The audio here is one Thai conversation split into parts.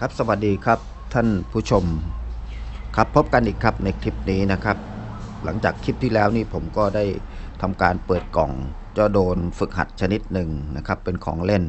ครับสวัสดีครับท่านผู้ชมครับพบกันอีกครับในคลิปนี้นะครับ หลังจากคลิปที่แล้วนี่ผมก็ได้ทำการเปิดกล่องเจ้าโดรนฝึกหัดชนิดหนึ่งนะครับ เป็นของเล่น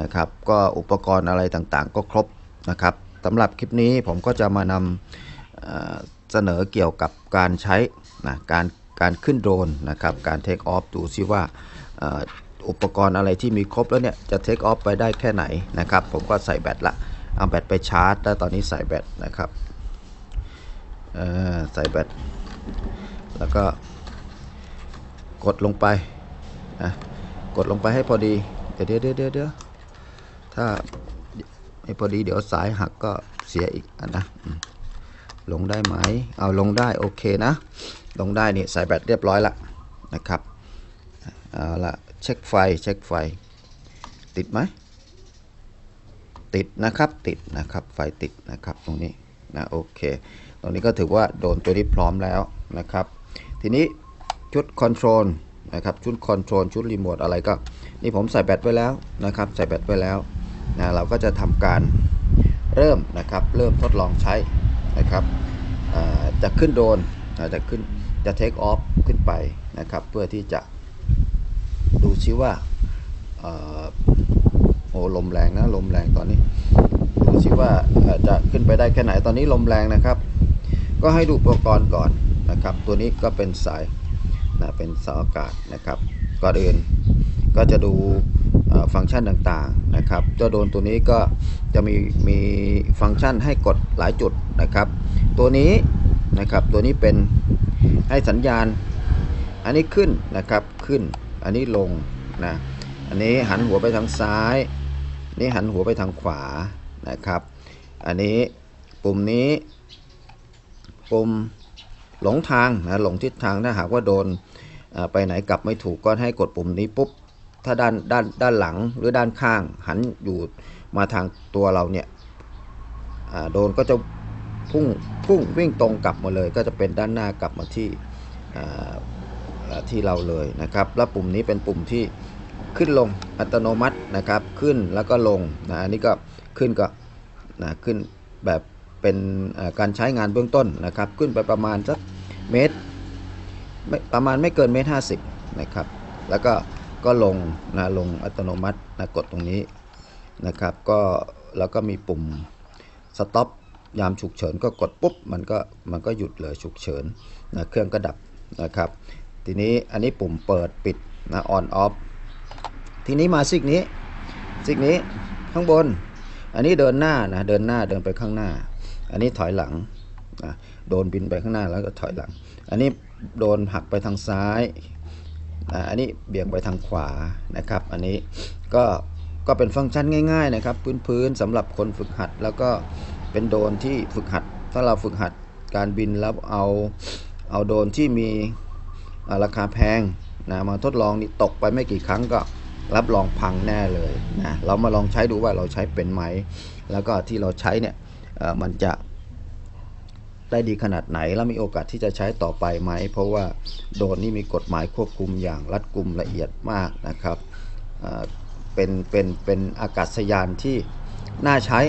นะครับ ก็อุปกรณ์อะไรต่างๆ ก็ครบนะครับสำหรับคลิปนี้ผมก็จะมานำเเสนอเกี่ยวกับการใช้นะการการขึ้นโดรนนะครับการเทคออฟดูซิว่าอุปกรณ์อะไรที่มีครบแล้วเนี่ยจะเทคออฟไปได้แค่ไหนนะครับ ผมก็ใส่แบตละ เอาแบตไปชาร์จแล้วตอนนี้ใส่แบตนะครับใส่แบตแล้วก็กดลงไปนะกดลงไปให้พอดี เดี๋ยวเดี๋ยวเดี๋ยวเดี๋ยวถ้าไม่พอดีเดี๋ยวสายหักก็เสียอีกอันนะลงได้ไหม เอาลงได้โอเคนะ ลงได้นี่ใส่แบตเรียบร้อยละนะครับ เอาละเช็คไฟเช็คไฟ ติดไหม ติดนะครับติดนะครับไฟติดนะครับตรงนี้นะโอเค ตรงนี้ก็ถือว่าโดนตัวนี้พร้อมแล้วนะครับ ทีนี้ชุดคอนโทรลนะครับชุดคอนโทรลชุดรีโมทอะไรก็ นี่ผมใส่แบตไว้แล้วนะครับ ใส่แบตไว้แล้วนะเราก็จะทำการเริ่มนะครับเริ่มทดลองใช้นะครับจะขึ้นโดนจะขึ้นจะเทคออฟขึ้นไปนะครับ เพื่อที่จะดูซิว่า โอ้ลมแรงนะลมแรงตอนนี้ดูสิว่าจะขึ้นไปได้แค่ไหนตอนนี้ลมแรงนะครับ ก็ให้ดูอุปกรณ์ก่อนนะครับ ตัวนี้ก็เป็นสายนะเป็นสายอากาศนะครับก่อนอื่นก็จะดูฟังก์ชันต่างๆนะครับเจ้าโดนตัวนี้ก็จะมีมีฟังก์ชันให้กดหลายจุดนะครับ ตัวนี้นะครับตัวนี้เป็นให้สัญญาณ อันนี้ขึ้นนะครับขึ้น อันนี้ลงนะอันนี้หันหัวไปทางซ้าย นี่หันหัวไปทางขวานะครับ อันนี้ปุ่มนี้ปุ่มหลงทางนะหลงทิศทางถ้าหากว่าโดนไปไหนกลับไม่ถูกก็ให้กดปุ่มนี้ปุ๊บถ้าด้านด้านด้านหลังหรือด้านข้าง หันอยู่มาทางตัวเราเนี่ยโดนก็จะพุ่งพุ่งวิ่งตรงกลับมาเลย ก็จะเป็นด้านหน้ากลับมาที่ที่เราเลยนะครับ แล้วปุ่มนี้เป็นปุ่มที่ ขึ้นลงอัตโนมัตินะครับ ขึ้นแล้วก็ลงนะอันนี้ก็ขึ้นก็นะขึ้นแบบเป็นการใช้งานเบื้องต้นนะครับ ขึ้นไปประมาณสักเมตรประมาณไม่เกินเมตรห้าสิบนะครับ แล้วก็ก็ลงนะลงอัตโนมัตินะกดตรงนี้นะครับ ก็แล้วก็มีปุ่มสต็อปยามฉุกเฉินก็กดปุ๊บมันก็มันก็หยุดเลยฉุกเฉินนะเครื่องก็ดับนะครับ ทีนี้อันนี้ปุ่มเปิดปิดนะออนออฟ ทีนี้มาซิกนี้ซิกนี้ข้างบน อันนี้เดินหน้านะเดินหน้าเดินไปข้างหน้า อันนี้ถอยหลังนะโดนบินไปข้างหน้าแล้วก็ถอยหลัง อันนี้โดนหักไปทางซ้ายนะอันนี้เบี่ยงไปทางขวานะครับ อันนี้ก็ก็เป็นฟังก์ชันง่าย ๆ นะครับ พื้นๆสำหรับคนฝึกหัด แล้วก็เป็นโดนที่ฝึกหัด ถ้าเราฝึกหัดการบินแล้วเอาเอาโดนที่มีราคาแพงนะมาทดลองนี่ตกไปไม่กี่ครั้งก็ รับรองพังแน่เลยนะเรามาลองใช้ดูว่าเราใช้เป็นไหม แล้วก็ที่เราใช้เนี่ยมันจะได้ดีขนาดไหนแล้วมีโอกาสที่จะใช้ต่อไปไหม เพราะว่าโดรนนี่มีกฎหมายควบคุมอย่างรัดกุมละเอียดมากนะครับเป็นเป็นเป็นอากาศยานที่น่าใช้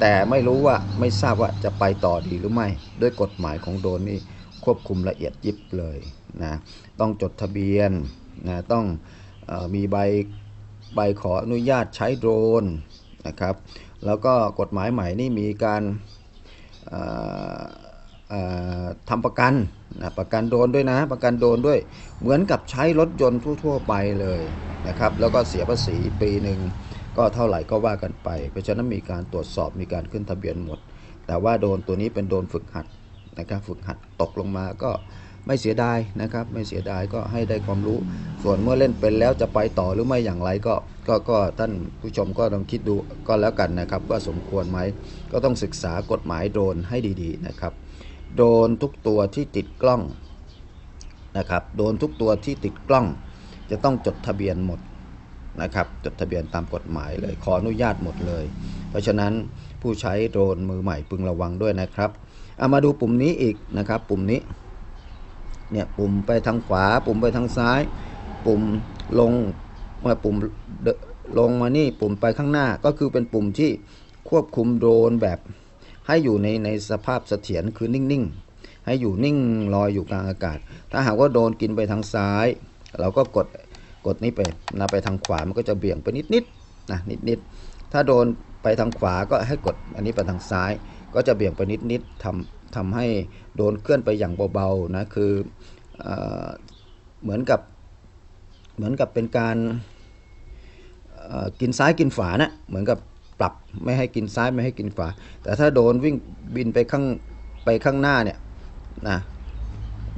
แต่ไม่รู้ว่าไม่ทราบว่าจะไปต่อดีหรือไม่ ด้วยกฎหมายของโดรนนี่ควบคุมละเอียดยิบเลยนะต้องจดทะเบียนนะต้อง มีใบใบขออนุญาตใช้โดรนนะครับ แล้วก็กฎหมายใหม่นี่มีการทำประกันนะประกันโดรนด้วยนะ ประกันโดรนด้วย เหมือนกับใช้รถยนต์ทั่ว ๆ ไปเลยนะครับ แล้วก็เสียภาษีปีหนึ่งก็เท่าไหร่ก็ว่ากันไป เพราะฉะนั้นมีการตรวจสอบมีการขึ้นทะเบียนหมด แต่ว่าโดรนตัวนี้เป็นโดรนฝึกหัดนะครับ ฝึกหัดตกลงมาก็ ไม่เสียดายนะครับ ไม่เสียดายก็ให้ได้ความรู้ ส่วนเมื่อเล่นเป็นแล้วจะไปต่อหรือไม่อย่างไรก็ก็ก็ท่านผู้ชมก็ลองคิดดูก็แล้วกันนะครับ ว่าสมควรไหมก็ต้องศึกษากฎหมายโดรนให้ดีๆนะครับโดรนทุกตัวที่ติดกล้องนะครับโดรนทุกตัวที่ติดกล้อง จะต้องจดทะเบียนหมดนะครับจดทะเบียนตามกฎหมายเลยขออนุญาตหมดเลย เพราะฉะนั้นผู้ใช้โดรนมือใหม่พึงระวังด้วยนะครับเอามาดูปุ่มนี้อีกนะครับ ปุ่มนี้ เนี่ยปุ่มไปทางขวา ปุ่มไปทางซ้าย ปุ่มลงมาปุ่มลงมานี่ปุ่มไปข้างหน้าก็คือเป็นปุ่มที่ควบคุมโดรนแบบให้อยู่ในในสภาพเสถียรคือนิ่งๆ ให้อยู่นิ่งลอยอยู่กลางอากาศ ถ้าหากว่าโดรนกินไปทางซ้าย เราก็กดกดนี้ไปนะไปทางขวามันก็จะเบี่ยงไปนิดๆนะนิดๆถ้าโดนไปทางขวาก็ให้กดอันนี้ไปทางซ้าย ก็จะเบี่ยงไปนิดๆทำ ทำให้โดนเคลื่อนไปอย่างเบาๆนะคือเอเหมือนกับเหมือนกับเป็นการกินซ้ายกินฝานะเหมือนกับปรับไม่ให้กินซ้ายไม่ให้กินขวาแต่ถ้าโดนวิ่งบินไปข้างไปข้างหน้าเนี่ยนะ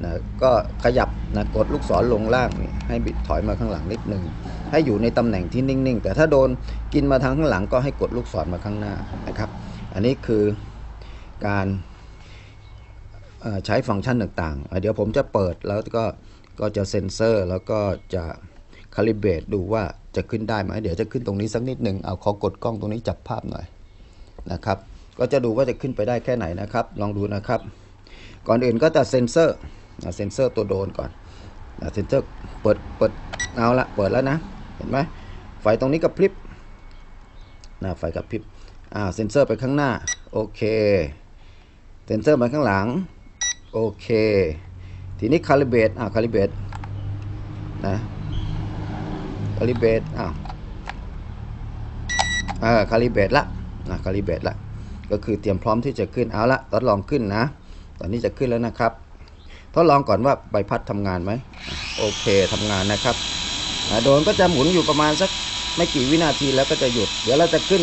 นะก็ขยับนะกดลูกศรลงล่างนี่ให้บิดถอยมาข้างหลังนิดนึงให้อยู่ในตำแหน่งที่นิ่งๆ แต่ถ้าโดนกินมาทางข้างหลังก็ให้กดลูกศรมาข้างหน้านะครับ อันนี้คือการ ใช้ฟังก์ชันต่างๆ เดี๋ยวผมจะเปิดแล้วก็ก็จะเซ็นเซอร์แล้วก็จะคาลิเบรตดูว่าจะขึ้นได้ไหมเดี๋ยวจะขึ้นตรงนี้สักนิดหนึ่งเอาขอกดกล้องตรงนี้จับภาพหน่อยนะครับ ก็จะดูว่าจะขึ้นไปได้แค่ไหนนะครับ ลองดูนะครับ ก่อนอื่นก็จะเซ็นเซอร์เซ็นเซอร์ตัวโดรนก่อนเซ็นเซอร์เปิดเปิดเอาละเปิดแล้วนะ เห็นไหมไฟตรงนี้กระพริบนะไฟกระพริบอ่าเซ็นเซอร์ไปข้างหน้าโอเคเซ็นเซอร์มาข้างหลัง โอเค ทีนี้คาลิเบตอ่าคาลิเบตนะคาลิเบตอ้าวอ่าคาลิเบตละนะคาลิเบตละก็คือเตรียมพร้อมที่จะขึ้นเอาละทดลองขึ้นนะ ตอนนี้จะขึ้นแล้วนะครับทดลองก่อนว่าใบพัดทำงานไหมโอเคทำงานนะครับโดนก็จะหมุนอยู่ประมาณสักไม่กี่วินาทีแล้วก็จะหยุด เดี๋ยวเราจะขึ้น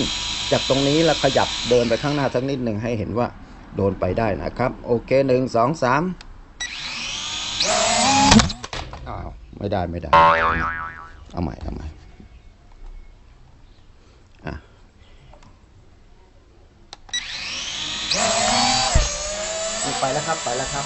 จากตรงนี้แล้วขยับเดินไปข้างหน้าสักนิดหนึ่งให้เห็นว่า โดนไปได้นะครับ โอเคหนึ่งสองสามอ้าวไม่ได้ไม่ได้ เอาใหม่เอาใหม่อะไปแล้วครับ ไปแล้วครับ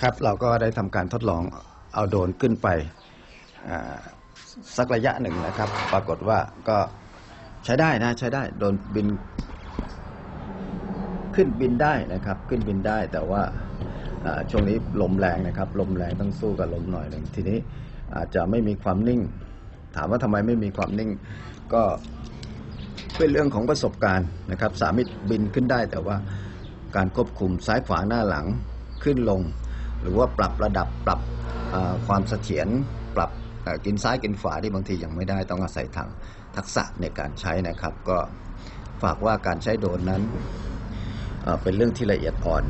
ครับ เราก็ได้ทำการทดลองเอาโดรนขึ้นไปสักระยะหนึ่งนะครับ ปรากฏว่าก็ใช้ได้นะใช้ได้โดรนบิน ขึ้นบินได้นะครับ ขึ้นบินได้แต่ว่าอ่าช่วงนี้ลมแรงนะครับ ลมแรงต้องสู้กับลมหน่อยหนึ่งทีนี้อาจจะไม่มีความนิ่ง ถามว่าทำไมไม่มีความนิ่ง ก็เป็นเรื่องของประสบการณ์นะครับ สามารถบินขึ้นได้แต่ว่าการควบคุมซ้ายขวาหน้าหลังขึ้นลง หรือว่าปรับระดับปรับความเสถียรปรับกินซ้ายกินขวาที่บางทียังไม่ได้ต้องอาศัยทางทักษะในการใช้นะครับ ก็ฝากว่าการใช้โดนนั้นเป็นเรื่องที่ละเอียดอ่อน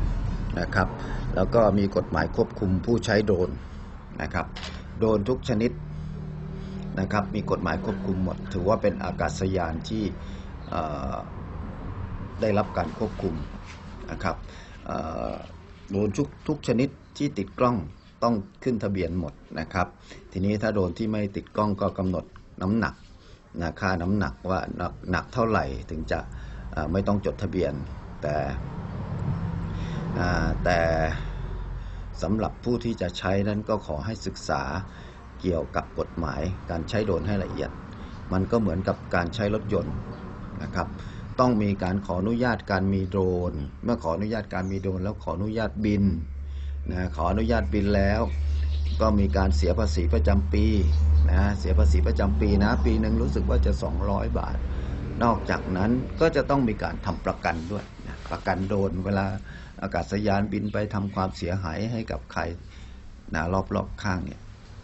นะครับ แล้วก็มีกฎหมายควบคุมผู้ใช้โดนนะครับ โดนทุกชนิดนะครับมีกฎหมายควบคุมหมด ถือว่าเป็นอากาศยานที่ได้รับการควบคุมนะครับโดนทุกทุกชนิด ที่ติดกล้องต้องขึ้นทะเบียนหมดนะครับ ทีนี้ถ้าโดรนที่ไม่ติดกล้องก็กำหนดน้ำหนักนะค่าน้ำหนักว่าหนักหนักเท่าไหร่ถึงจะไม่ต้องจดทะเบียน แต่แต่สำหรับผู้ที่จะใช้นั้นก็ขอให้ศึกษาเกี่ยวกับกฎหมายการใช้โดรนให้ละเอียด มันก็เหมือนกับการใช้รถยนต์นะครับ ต้องมีการขออนุญาตการมีโดรน เมื่อขออนุญาตการมีโดรนแล้วขออนุญาตบิน นะขออนุญาตบินแล้ว ก็มีการเสียภาษีประจำปีนะเสียภาษีประจำปีนะ ปีหนึ่งรู้สึกว่าจะ 200 บาท นอกจากนั้นก็จะต้องมีการทำประกันด้วยนะประกันโดนเวลาอากาศยานบินไปทำความเสียหายให้กับใครนะรอบๆข้างเนี่ย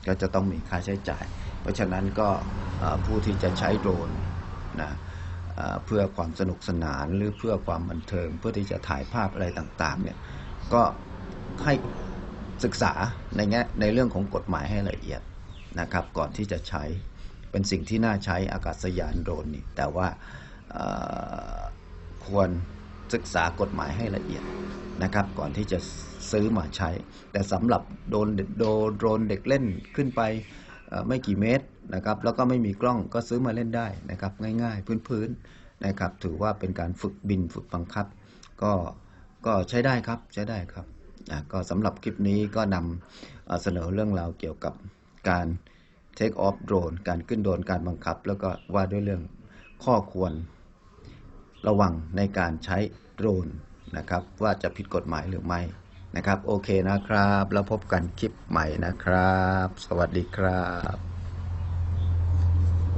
ก็จะต้องมีค่าใช้จ่าย เพราะฉะนั้นก็ผู้ที่จะใช้โดรนนะเพื่อความสนุกสนานหรือเพื่อความบันเทิง เพื่อที่จะถ่ายภาพอะไรต่างๆเนี่ยก็ ให้ศึกษาในแง่ในเรื่องของกฎหมายให้ละเอียดนะครับ ก่อนที่จะใช้เป็นสิ่งที่น่าใช้อากาศยานโดรนนี่แต่ว่าควรศึกษากฎหมายให้ละเอียดนะครับ ก่อนที่จะซื้อมาใช้ แต่สำหรับโดรนโดโดรนเด็กเล่นขึ้นไปไม่กี่เมตรนะครับ แล้วก็ไม่มีกล้องก็ซื้อมาเล่นได้นะครับ ง่ายๆ พื้นๆนะครับ ถือว่าเป็นการฝึกบินฝึกบังคับ ก็ก็ใช้ได้ครับใช้ได้ครับ อะก็สำหรับคลิปนี้ก็นำเสนอเรื่องราวเกี่ยวกับการ take off drone การขึ้นโดรนการบังคับ แล้วก็ว่าด้วยเรื่องข้อควรระวังในการใช้โดรนนะครับ ว่าจะผิดกฎหมายหรือไม่นะครับ โอเคนะครับ แล้วพบกันคลิปใหม่นะครับ สวัสดีครับ